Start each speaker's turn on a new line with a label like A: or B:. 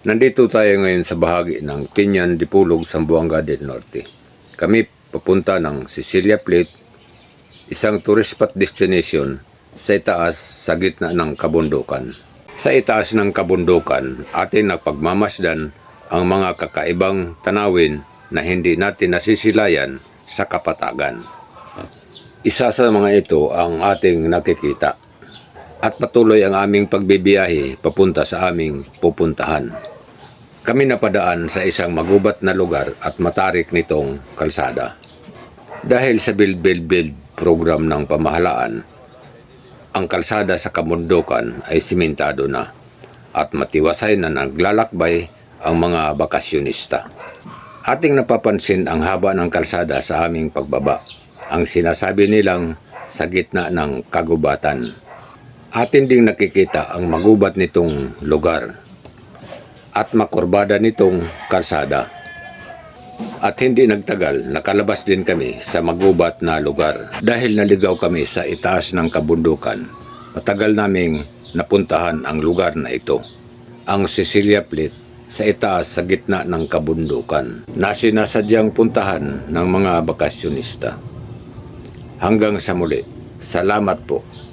A: Nandito tayo ngayon sa bahagi ng Pinyan Dipulog, Sambuanga del Norte. Kami papunta ng Cecilia Plate, isang tourist spot destination sa itaas sa gitna ng kabundukan. Sa itaas ng kabundukan, atin napagmamasdan ang mga kakaibang tanawin na hindi natin nasisilayan sa kapatagan. Isa sa mga ito ang ating nakikita at patuloy ang aming pagbibiyahe papunta sa aming pupuntahan. Kami napadaan sa isang magubat na lugar at matarik nitong kalsada. Dahil sa Build Build Build program ng pamahalaan, ang kalsada sa kamundukan ay simentado na at matiwasay na naglalakbay ang mga bakasyonista. Ating napapansin ang haba ng kalsada sa aming pagbaba. Ang sinasabi nilang sa gitna ng kagubatan. Atin ding nakikita ang magubat nitong lugar at makurbada nitong kalsada. At hindi nagtagal, nakalabas din kami sa magubat na lugar dahil naligaw kami sa itaas ng kabundukan. Matagal naming napuntahan ang lugar na ito, ang Cecilia Plate sa itaas sa gitna ng kabundukan na sinasadyang puntahan ng mga bakasyonista. Hanggang sa muli, salamat po.